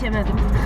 içemedim.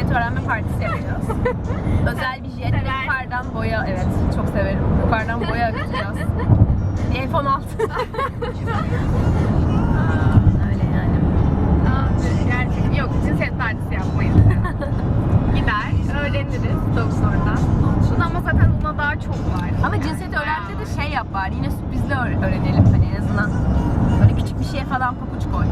Bebek cinsiyet öğrenme partisi yapacağız. Özel bir jetle yukarıdan boya, evet çok severim. Yukarıdan boya akıtacağız. iPhone 6. Öyle yani. Gerçekten yok cinsiyet partisi yapmayız. Gider, öğreniriz doktordan. Şunu ama zaten buna daha çok var. Ama cinsiyet öğrenmede de şey yap bari. Yine sürprizle öğ- öğrenelim hani en azından. Böyle küçük bir şeye falan papuç koy.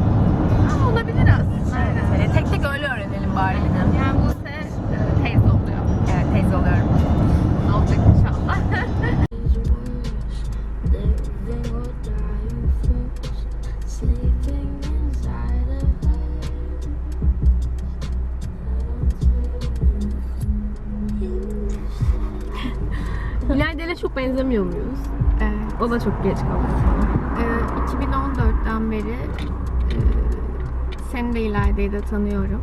Çok benzemiyor muyuz? Evet. O da çok geç kaldı falan. Ee, 2014'ten beri e, seni de İlayda'yı da tanıyorum.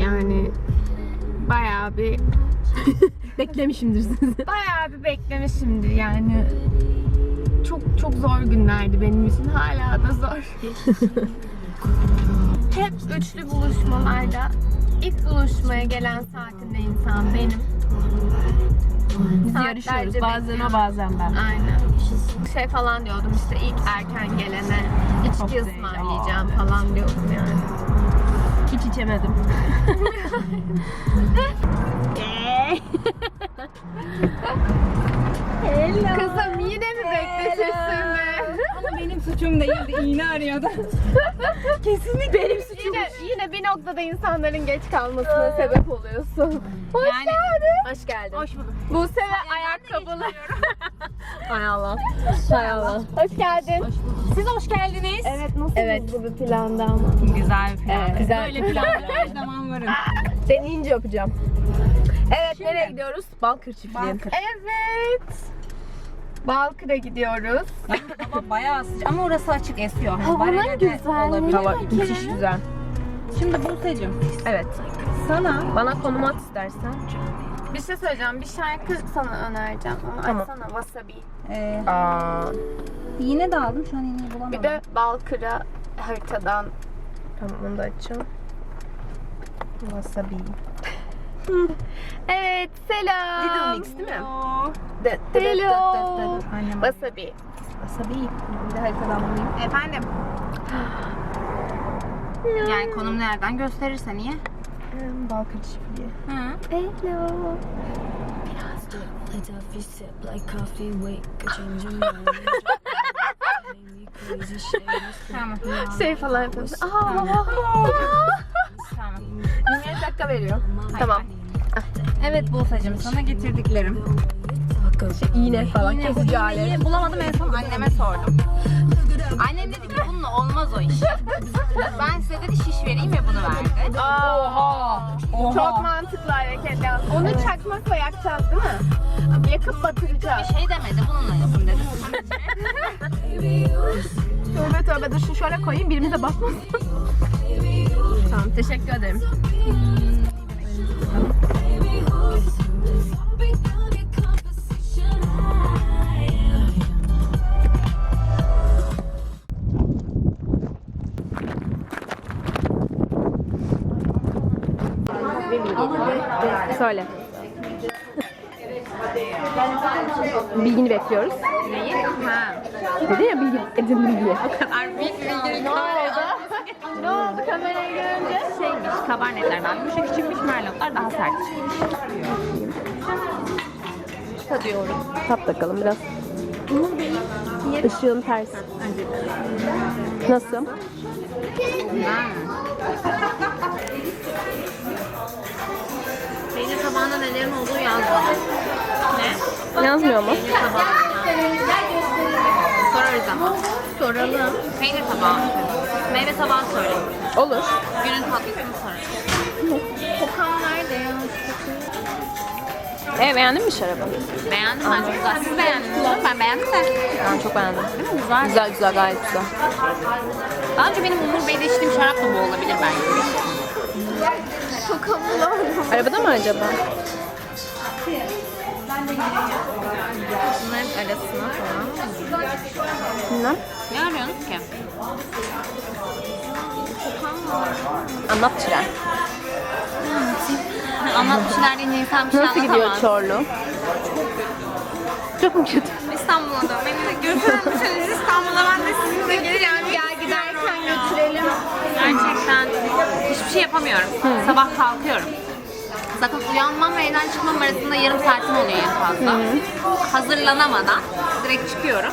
Yani bayağı bir Beklemişimdir sizi. bayağı bir beklemişimdir yani. Çok çok zor günlerdi benim için. Hala da zor. Hep üçlü buluşmalarda ilk buluşmaya gelen saatinde insan benim. Biz yarışıyoruz. Bazen o bazen ben. Aynen. Şey falan diyordum işte ilk erken gelene içki ısmarlayacağım falan diyordum yani. Hiç içemedim. Kızım yine mi bekletirsin be? Ama benim suçum değildi. İğne arıyordu. Kesinlikle benim suçum. Yine, yine bir noktada insanların geç kalmasına sebep oluyorsun. Hoş Yani- geldin. Hoş geldin. Hoş bulduk. Bu sene ayakkabılı. Hay Allah. Hay Allah. Hoş geldin. Siz hoş geldiniz. Evet nasıl Evet. bu planda ama? Güzel bir plan. Evet, güzel. Böyle planlar her zaman varım. Seni ince öpeceğim. Evet nereye gidiyoruz? Balkır çiftliği. Evet. Balkır'a gidiyoruz. Hava bayağı sıcak ama orası açık esiyor. Hani Havanın barele de güzelliği. olabilir. Hava müthiş güzel. Şimdi Buse'cim Evet. sana Bana konum at istersen. Bir şey söyleyeceğim. Bir şarkı sana önereceğim. Onu Tamam. açsana Wasabi. e, Aa, iğne de aldım. Şu an iğneyi bulamadım. Bir de Balkır'a haritadan tamam onu da açacağım. Wasabi. Evet, selam. Little Mix değil mi? Hello. Annem Wasabi. Wasabi. Bir de haritadan bulayım. Efendim. Yani konum nereden gösterirse niye? Balkan çiftliği. Hı. Hello. Like toffee sip like coffee, wake, change your mind. Make me crazy, shit. Tamam. Şey falan yapıyorsun. Aa, Tamam. 25 dakika veriyor. Tamam. Evet Buse'cim sana getirdiklerim. İğne falan. Kesici bu alet. iğneyi bulamadım en son anneme sordum. Annem dedi ki bununla olmaz o iş. Ben size dedi şiş vereyim ve bunu verdi. Oha. Çok mantıklı hareket yalnız. Onu çakmakla yakacağız değil mi? Yakıp batıracağız. Bir şey demedi bununla yapın dedi. Tövbe tövbe dur şunu şöyle koyayım birimize basmasın. tamam teşekkür ederim. Söyle. Bilgini bekliyoruz. Neyi? Ha. Dedi ya bilgi, edin bilgi. Kadar büyük bir Ne oldu? ne oldu kameraya görünce? Şeymiş, kabernetlerden yumuşak içilmiş merlotlar daha sert. Tadıyorum. Tat bakalım biraz. Işığın tersi. Nasıl? Peynir tabağında nelerin olduğu yazmadı. Ne? Yazmıyor mu? Peynir. Sorarız ama. Soralım. Peynir tabağı. Meyve tabağı söyleyeyim. Olur. Günün tatlısını sorarız. E beğendin mi şarabı? Beğendim ben çok güzel. Siz beğendiniz mi? Ben beğendim de. Ben çok beğendim. Değil mi? Güzel. Güzel güzel gayet güzel. Daha önce benim Umur Bey'de içtiğim şarap da bu olabilir belki. Arabada mı acaba? Bunların arasına falan. Bilmem. Ne arıyorsunuz ki? Anlat Çiren. Anlatmışlar deyince insan bir şey Nasıl gidiyor anlatamaz. Çorlu? Çok mu kötü? İstanbul'a da beni de götürür müsünüz İstanbul'a ben de sizinle gelir yani gel giderken götürelim. Gerçekten hiçbir şey yapamıyorum. Sabah kalkıyorum. Zaten uyanmam ve evden çıkmam arasında yarım saatim oluyor en fazla. Hazırlanamadan direkt çıkıyorum.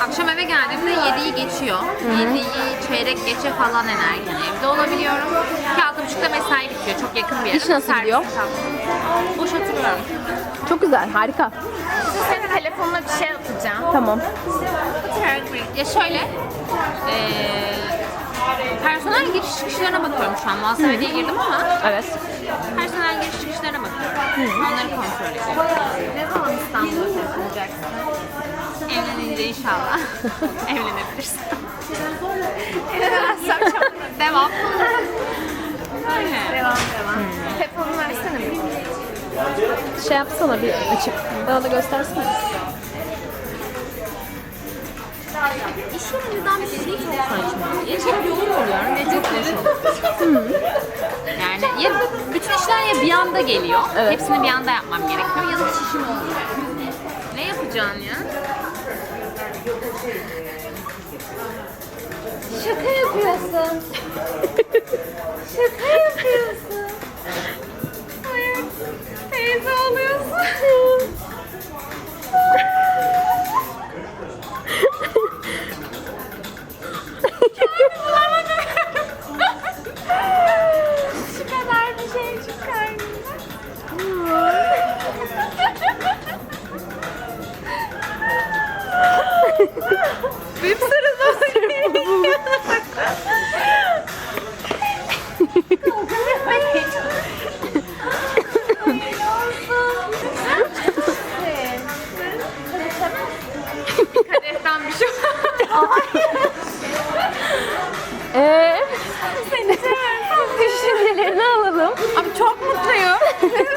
Akşam eve geldiğimde 7'yi geçiyor. 7'yi çeyrek geçe falan enerjiden evde olabiliyorum. Ki 6.30'da mesai bitiyor. Çok yakın bir yer. İş nasıl Servis gidiyor? Boş oturuyorum. Çok güzel, harika. Senin telefonuna bir şey atacağım. Tamam. Ya şöyle, eee personel giriş çıkışlarına bakıyorum şu an. Muhasebe'ye girdim ama Evet. personel giriş çıkışlarına bakıyorum. Onları kontrol ediyorum. Ne zaman İstanbul'a taşınacaksın? Evlenince inşallah evlenebilirsin. Evlenemezsem çok devam. Devam devam. Telefonunu versene bir. Şey yapsana bir açıp. Bana da göstersene. İş yerinizden bir şey çok saçma. Ya çok yoğun oluyorum ya çok. Yani ya bütün işler ya bir anda geliyor. Evet. Hepsini bir anda yapmam gerekiyor ya da hiç işim olmuyor. Ne yapacaksın ya? Şaka yapıyorsun. Şaka yapıyorsun. Hayır. Teyze oluyorsun. Şu Bir sırada Kadehten bir şey? Seni Düşüncelerini alalım. Abi çok mutluyum.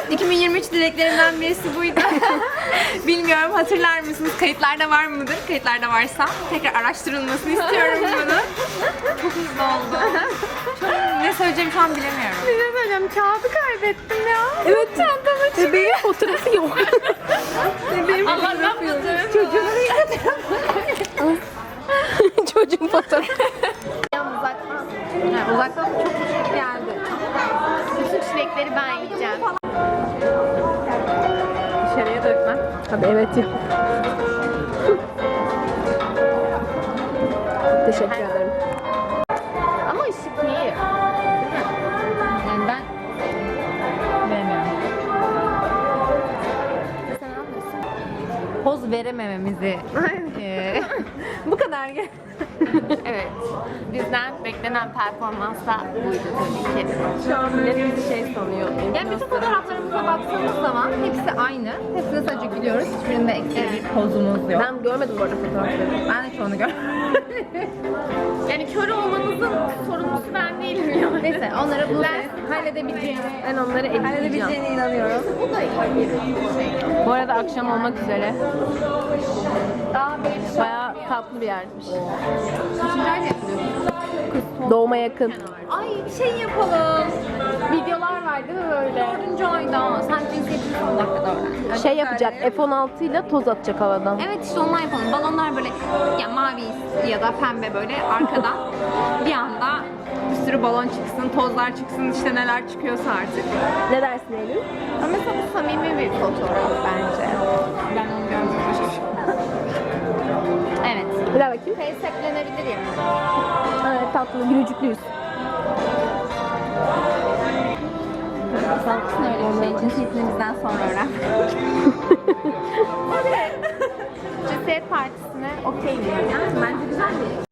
2023 dileklerimden birisi buydu. Bilmiyorum hatırlar mısınız? Kayıtlarda var mıdır? Kayıtlarda varsa tekrar araştırılmasını istiyorum bunu. Çok mutlu oldum. Çok ne söyleyeceğimi şu an bilemiyorum. Bir şey söyleyeceğim. Kağıdı kaybettim ya. Evet. Bebeğin fotoğrafı yok. Bebeğin Allah ne fotoğrafı yok. Çocuğun Çocuğun fotoğrafı. Tabii evet yok. Teşekkür ederim. Ama ışık iyi. Yani ben beğenmiyorum. Sen ne yapıyorsun? Poz veremememizi eee, bu kadar. Evet. Bizden beklenen performans da buydu tabii ki. Şu an bizi şey sanıyor. Yani bütün fotoğraflarımıza baktığımız zaman hepsi aynı. Hepsine gülüyoruz. Hiçbirinde ekstra bir pozumuz yok. Ben görmedim bu arada fotoğrafları. Ben de çoğunu görmedim. Yani kör olmanızın sorumlusu ben değilim ya. Neyse onları bu halledebileceğine, ben onları editleyeceğine inanıyorum. Bu da iyi bir şey. Bu arada akşam olmak üzere. Daha bir Bayağı tatlı bir yermiş. Doğuma yakın. Ay bir şey yapalım. Videolar var değil mi böyle? Dördüncü ayda. Sen cinsiyetini son dakikada öğren. Şey yapacak, F-16 ile toz atacak havadan. Evet işte onlar yapalım. Balonlar böyle ya mavi ya da pembe böyle arkadan bir anda bir sürü balon çıksın, tozlar çıksın işte neler çıkıyorsa artık. Ne dersin Eylül? Ama mesela bu samimi bir fotoğraf bence. Bir daha bakayım. Faceap'lenebilir yani. Evet tatlı, gülücüklüyüz. Sanırsın öyle bir şey. Cinsiyetini bizden sonra öğren. Cinsiyet partisine okey miyim? Yani bence güzel bir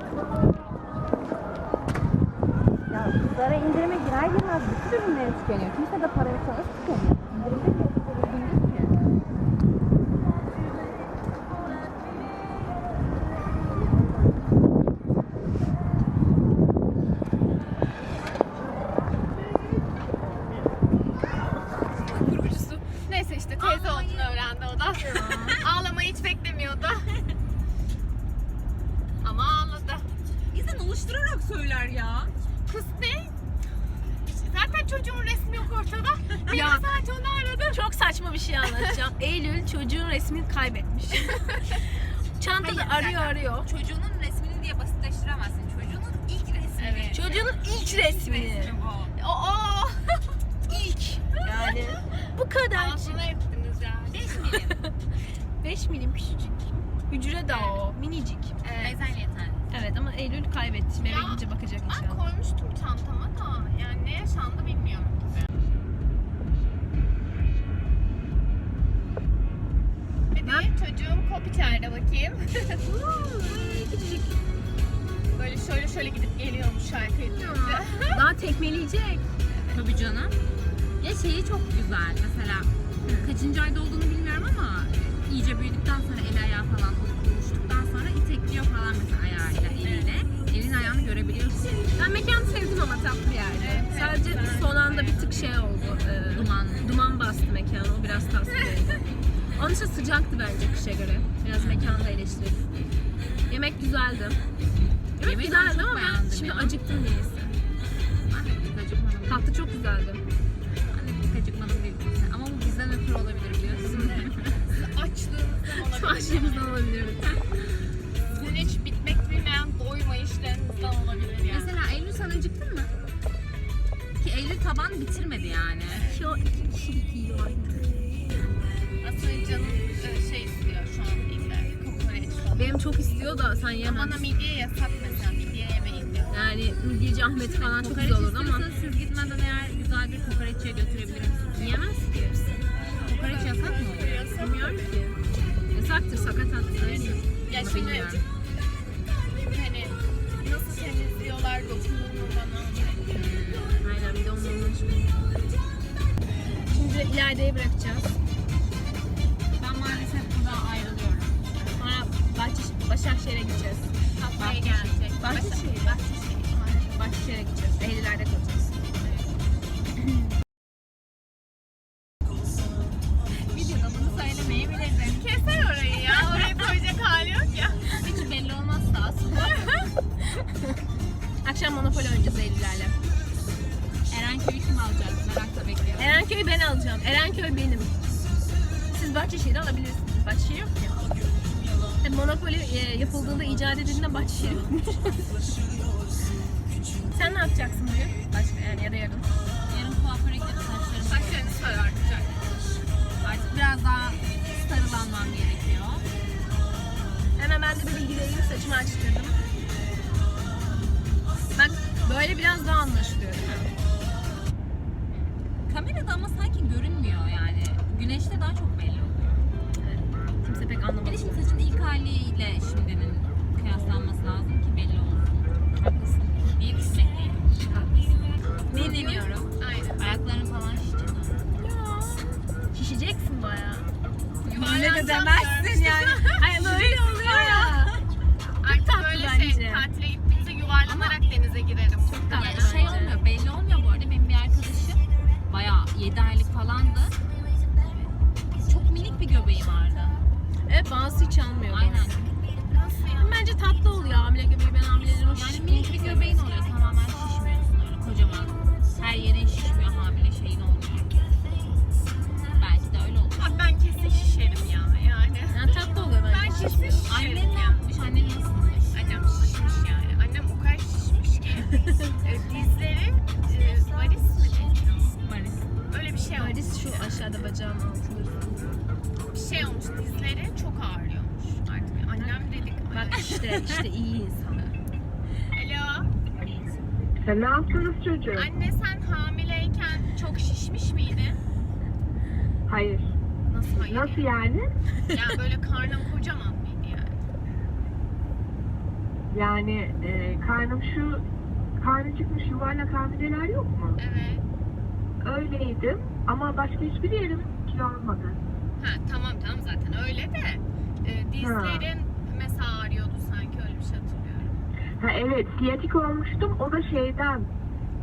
Ya kızlara indirime girer girmez bütün ürünleri tükeniyor. Kimse de para yoksa nasıl tükeniyor? Çocuğun resmi yok ortada. Bir Ya. sadece onu aradı. Çok saçma bir şey anlatacağım. Eylül çocuğun resmini kaybetmiş. Çantada arıyor arıyor. Çocuğunun resmini diye basitleştiremezsin. Çocuğunun ilk resmini. Çocuğunun ilk resmini. bu. Aa! ilk. Yani bu kadar. Ağzına ettiniz ya. 5 milim. 5 milim küçücük. Hücre de o. Minicik. Bezelye yeterli. Evet ama Eylül kaybetti. Şimdi eve gidince bakacak Ben inşallah. koymuştum çantama da yani ne yaşandı bilmiyorum De çocuğum kop içeride bakayım. Böyle şöyle şöyle gidip geliyormuş şarkıyı duyunca. Daha tekmeleyecek. Tabii canım. Ya şeyi çok güzel. Mesela kaçıncı ayda olduğunu bilmiyorum ama iyice büyüdükten sonra el ayağı falan oluştuktan sonra itekliyor falan mesela ayağıyla, eliyle. Elin ayağını görebiliyorsun. Ben mekanı sevdim ama tatlı bir yerde. Sadece son anda bir tık şey oldu. e, Duman. Duman bastı mekanı. O biraz tatsızdı. Onun için sıcaktı bence kışa göre. Biraz mekanı da eleştirdim. Yemek güzeldi. Yemek Yemeği ben güzeldi çok ama ben beğendim şimdi ya. acıktım niyeyse. Ben de pek acıkmadım. Tatlı çok güzeldi. Ben de pek acıkmadım değil. Ama bu bizden ötürü olabilir biliyorsun. Açlığınızdan olabilir. Açlığımızdan olabilir. Sizin hiç bitmek bilmeyen doymayışlarınızdan olabilir yani. Mesela Eylül sen acıktın mı? Ki Eylül taban bitirmedi yani. Şu iki kişilik yiyor kokoreç. Benim çok istiyor da sen yemem. bana midye yasak mesela. Midye yemeyin diyor. Yani midyeci Ahmet falan çok Kokoreç güzel olurdu ama istiyorsanız siz gitmeden eğer güzel bir kokoreççiye götürebilirim sizi. yiyemez ki. Kokoreç yasak mı oluyor? Bilmiyorum ki. Yasaktır sakat attı. Ya şimdi hani nasıl temizliyorlar dokunur mu bana? Aynen bir de olmuş. Şimdi İlayda'yı bırakacağız. Başakşehir'e gideceğiz. Haftaya gelecek. Bahçeşehir. Bahçeşehir. Bahçeşehir'e gideceğiz. Eylül'lerde kalacağız. Videoda bunu söylemeyebilirdim. Keser orayı ya. Orayı koyacak hali yok ya. Hiç belli olmazsa aslında. Akşam Monopoly oynayacağız Eylül'lerle. Erenköy'ü ben alacağım. Erenköy benim. Siz Bahçeşehir'i alabilirsiniz. Bahçeşehir yok ki. Monopoly e, yapıldığında icat edildiğinde Bahçeşehir yokmuş. Sen ne yapacaksın bugün? Başka yani ya da yarın. Yarın kuaföre gidip saçlarımı Saçlarını sarartacak. Artık biraz daha sarılanmam gerekiyor. Hemen ben de bir bilgi vereyim. Saçımı açtırdım. Bak böyle biraz daha anlaşılıyor. Kamerada ama sanki görünmüyor yani. Güneşte daha çok belli oluyor. Evet. Kimse pek Bir anlamadı. de şimdi saçın ilk Sen ne yaptınız çocuğum? Anne sen hamileyken çok şişmiş miydin? Hayır. Nasıl hayır? Nasıl yani? Yani böyle karnın kocaman mıydı yani? Yani e, karnım şu karnı çıkmış yuvarlak hamileler yok mu? Evet. Öyleydim ama başka hiçbir yerim kilo almadı. Ha tamam tamam zaten öyle de e, dizlerin mesela ağrıyordu sanki öyle bir şey hatırlıyorum. Ha evet siyatik olmuştum o da şeyden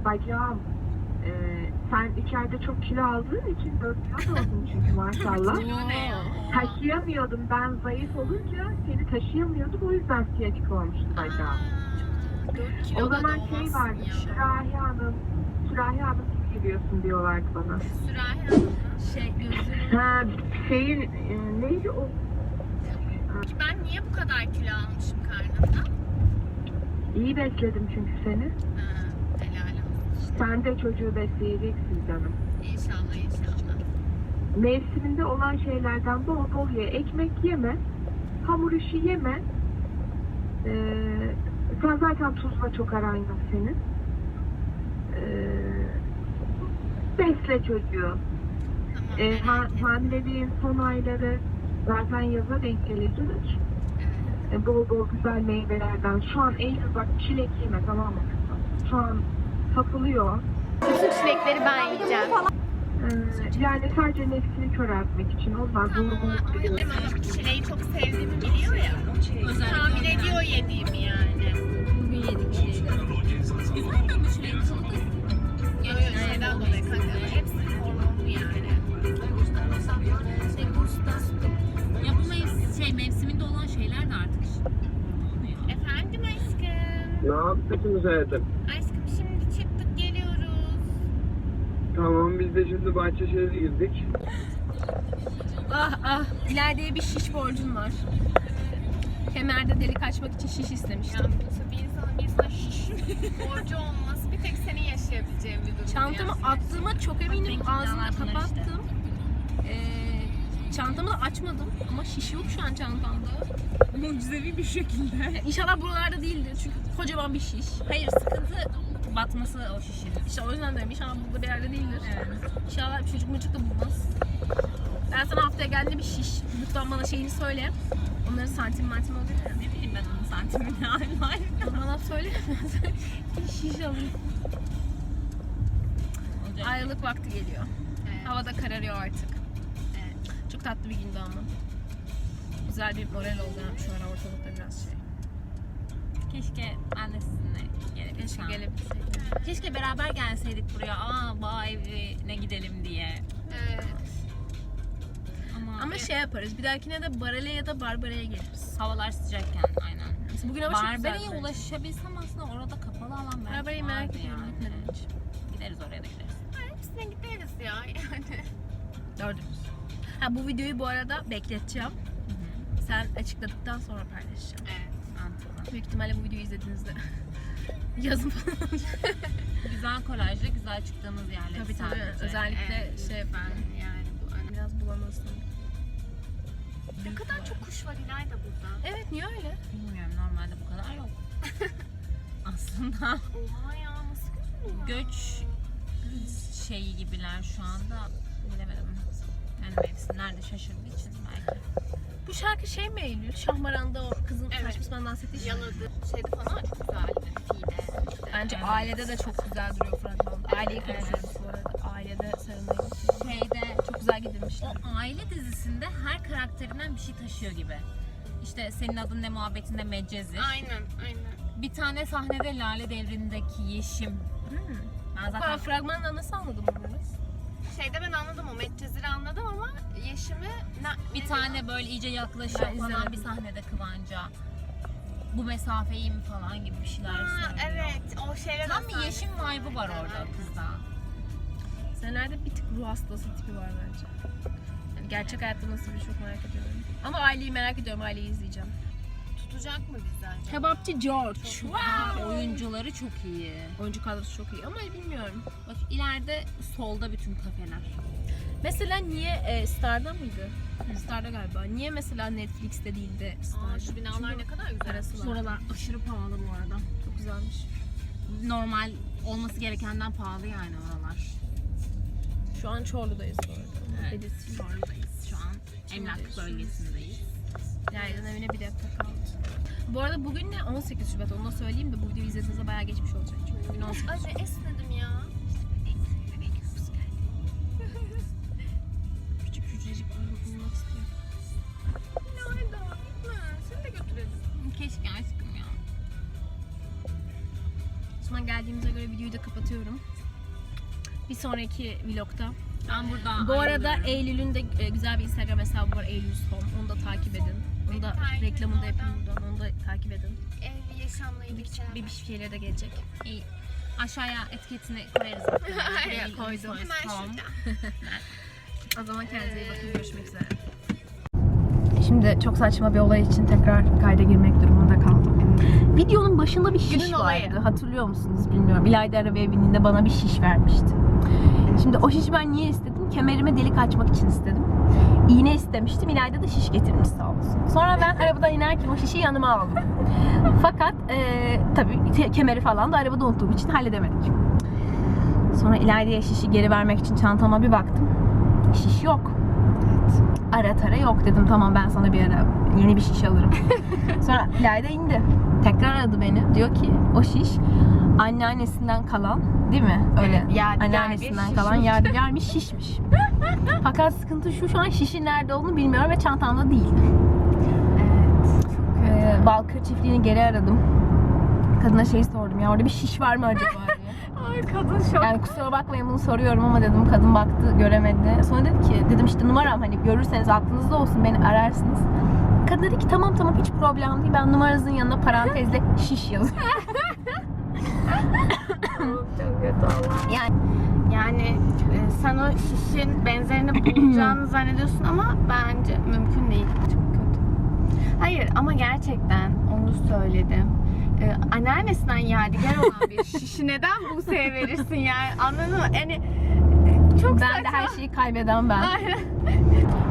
bacağım. E, sen içeride çok kilo aldığın için 4 kilo oldun çünkü maşallah. Taşıyamıyordum ben zayıf olunca seni taşıyamıyordum o yüzden siyatik olmuştu bacağım. Dört O zaman şey vardı. Sürahi Hanım Sürahi Hanım gibi geliyorsun diyorlardı bana. Sürahi Hanım? Şey gözünü Ha şeyin e, neydi o? Ben niye bu kadar kilo almışım karnımda? İyi besledim çünkü seni. Ha. Sen de çocuğu besleyeceksin canım. İnşallah inşallah. Mevsiminde olan şeylerden bol bol ye. Ekmek yeme. Hamur işi yeme. Ee, sen zaten tuzla çok aran yok senin. Ee, besle çocuğu. Tamam merak ha, hamileliğin son ayları zaten yaza denk gelecek. E, bol bol güzel meyvelerden. Şu an Eylül bak çilek yeme tamam mı? Şu an satılıyor. Bütün çilekleri ben yiyeceğim. Ee, yani sadece nefsini köreltmek için onlar annem ama çileği çok sevdiğimi biliyor ya. Tahmin ediyor yediğimi yani. bugün yedik şeyleri. Güzel de ama şuraya çıldı. Yo yo şeyden dolayı kanka. Hepsi hormonlu yani. Gusta. Ne yapıyorsunuz hayatım? Aşkım şimdi çıktık geliyoruz. Tamam biz de şimdi Bahçeşehir'e girdik. Ah ah ileride bir şiş borcum var. Kemerde delik açmak için şiş istemiştim. Ya bu bir insanın bir insana şiş borcu olması bir tek senin yaşayabileceğin bir durum. Çantamı yani. attığıma çok eminim. Ağzını bunlar işte. kapattım. Ee, çantamı da açmadım ama şiş yok şu an çantamda. Mucizevi bir şekilde. İnşallah buralarda değildir çünkü kocaman bir şiş. Hayır sıkıntı batması o şişinin. İşte o yüzden diyorum inşallah burada bir yerde değildir. Evet. İnşallah bir çocuk mucuk da bulmaz. Ben sana haftaya geldiğinde bir şiş. Lütfen bana şeyini söyle. Onların santim mantim oluyor ya. Ne bileyim ben onun santimini hala. Bana söyle. Bir şiş alayım. Olacak. Ayrılık vakti geliyor. Evet. Hava da kararıyor artık. Evet. Çok tatlı bir gündü ama. Güzel bir moral oldu şu ara ortalıkta biraz şey. Keşke ben de sizinle Keşke gelebilsem. gelebilseydim. Keşke beraber gelseydik buraya. Aa bağ evine gidelim diye. Evet. Ama, Ama şey yaparız. Bir dahakine de Barele ya da Barbara'ya geliriz. havalar sıcakken aynen. Mesela bugün hava çok güzel. Ulaşabilsem aslında orada kapalı alan belki Barbara'yı merak ediyorum. yani. Gideriz oraya da gideriz. Hepsine gideriz ya. Yani Ha bu videoyu bu arada bekleteceğim. Sen açıkladıktan sonra paylaşacağım. Evet, mantıklı. Büyük ihtimalle bu videoyu izlediğinizde yazın falan. Güzel kolajlı, güzel çıktığımız yerler Tabii, tabii. sadece. Özellikle Evet, şey lütfen. yani bu önemli. Biraz bulanırsın. Ne kadar çok kuş var İlayda burada. Evet niye öyle? Bilmiyorum normalde bu kadar yok. Aslında Oha ya nasıl görünüyor? göç şeyi gibiler şu anda bilemedim. Yani mevsimler de şaşırdığı için belki. Bu şarkı şey mi Eylül? Şahmaran'da o kızın Evet. saçma sapan dans ettiği şey. Yaladı. Şeyde falan çok güzeldi. Fi'de. Bence Evet. ailede de çok güzel duruyor fragmanda. Aileyi konuşuyoruz bu arada. Ailede sarılmayı Şeyde Çok güzel gidilmişti. o aile dizisinde her karakterinden bir şey taşıyor gibi. İşte senin adın ne muhabbetinde Medcezir. Aynen aynen. Bir tane sahnede Lale Devri'ndeki Yeşim. Ben Ben zaten fragmanla nasıl anladım bunu? Şeyde ben anladım o Medcezir'i anladım ama Yeşim'i ne, bir ne tane böyle iyice yaklaşıyor Ben falan izlemedim. bir sahnede Kıvanç'a. Bu mesafeyi mi falan gibi bir şeyler Ha, söylüyor. evet o şeyler Tam bir Yeşim vibe'ı var orada kızda. Senlerde bir tık ruh hastası tipi var bence. Yani gerçek hayatta nasıl bir çok merak ediyorum. Ama aileyi merak ediyorum. Aileyi izleyeceğim. Tutacak mı acaba? Kebapçı George. Oyuncuları çok iyi. Oyuncu kadrosu çok iyi ama bilmiyorum. Bak ileride solda bütün kafeler. Mesela niye e, Star'da mıydı? Star'da galiba. Niye mesela Netflix'te değil de Star'da? Aa, şu binalar ne kadar güzel. Arası var. Oralar aşırı pahalı bu arada. Çok güzelmiş. Normal olması gerekenden pahalı yani oralar. Şu an Çorlu'dayız bu arada. Evet. Çorlu'dayız şu an. Emlak bölgesindeyiz. Yaylın evine bir dakika kaldı. Bu arada bugün ne? 18 Şubat. Onu da söyleyeyim de bu videoyu izlediğinizde bayağı geçmiş olacak. Çünkü bugün 18 Ay Şubat. be esnedim ya. Küçük cücecik bulmak istiyor. İlayda gitme. Seni de götürelim. Keşke aşkım ya. O zaman geldiğimize göre videoyu da kapatıyorum. Bir sonraki vlogta. Ben burada Bu arada ayrılıyorum. Eylül'ün de e, güzel bir Instagram hesabı var Eylül's Home. Onu da takip edin. Onu da reklamını da yapayım buradan. Da takip edin. Ev yaşamla ilgili Bir, bir şeyleri de gelecek. İyi. Aşağıya etiketini koyarız. Soy Hemen Home. O zaman kendinize iyi bakın. Görüşmek üzere. Şimdi çok saçma bir olay için tekrar kayda girmek durumunda kaldım. Videonun başında bir şiş Günün vardı. olayı. Hatırlıyor musunuz bilmiyorum. İlayda arabaya bindiğinde bana bir şiş vermişti. Şimdi o şişi ben niye istedim? Kemerime delik açmak için istedim. İğne istemiştim. İlayda da şiş getirmiş sağ olsun. Sonra ben arabadan inerken o şişi yanıma aldım. Fakat eee tabii kemeri falan da arabada unuttuğum için halledemedik. Sonra İlayda'ya şişi geri vermek için çantama bir baktım. Şiş yok. Ara tara yok dedim tamam ben sana bir ara yeni bir şiş alırım. Sonra İlayda indi. Tekrar aradı beni. Diyor ki o şiş anneannesinden kalan değil mi? Öyle. Evet, anneannesinden kalan yadigar bir şişmiş. Fakat sıkıntı şu şu an şişin nerede olduğunu bilmiyorum ve çantamda değil. Ee, Balkır çiftliğini geri aradım. Kadına şey sordum ya orada bir şiş var mı acaba. Ay kadın şok. Yani kusura bakmayın bunu soruyorum ama dedim kadın baktı göremedi. Sonra dedi ki dedim işte numaram hani görürseniz aklınızda olsun beni ararsınız. Kadın dedi ki tamam tamam hiç problem değil ben numaranızın yanına parantezle şiş yazıyorum. Çok kötü Allah. Yani Yani e, sen o şişin benzerini bulacağını zannediyorsun ama bence mümkün değil. Çok kötü. Hayır ama gerçekten onu söyledim. Ee, anneannesinden yadigar olan bir şişi neden Buse'ye verirsin yani anladın mı? Yani e, çok ben saçma. de her şeyi kaybeden ben. Aynen.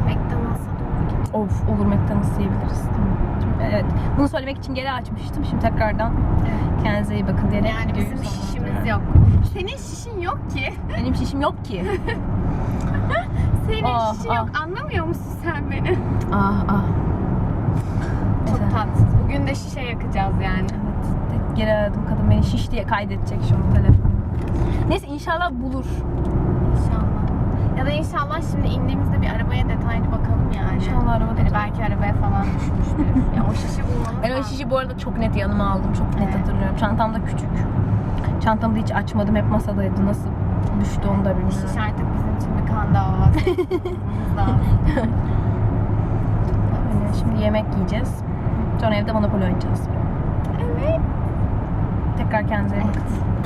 McDonald's'a doğru gidiyor. Of olur McDonald's yiyebiliriz. Tamam. Evet. Bunu söylemek için geri açmıştım. Şimdi tekrardan kendinize iyi bakın diyerek Yani bizim şişimiz yok. Senin şişin yok ki. Benim şişim yok ki. Senin Ah, şişin ah. yok. Anlamıyor musun sen beni? ah ah. Çok tatsız. Bugün de şişe yakacağız yani. Geri aradım kadın beni şiş diye kaydedecek şu an telefonu. Neyse inşallah bulur. İnşallah. Ya da inşallah şimdi indiğimizde bir arabaya detaylı bakalım yani. İnşallah arabada Hani belki arabaya falan düşmüştür. ya o şişi bulmamız Ben o şişi bu arada çok net yanıma aldım. Çok net Evet. hatırlıyorum. Çantam da küçük. Çantamı da hiç açmadım. Hep masadaydı. Nasıl düştü onu da bilmiyorum. Şiş artık bizim için bir kan davası. Öyle, Şimdi yemek yiyeceğiz. Sonra evde Monopoly oynayacağız. Evet. Tekrar kendinize bakın.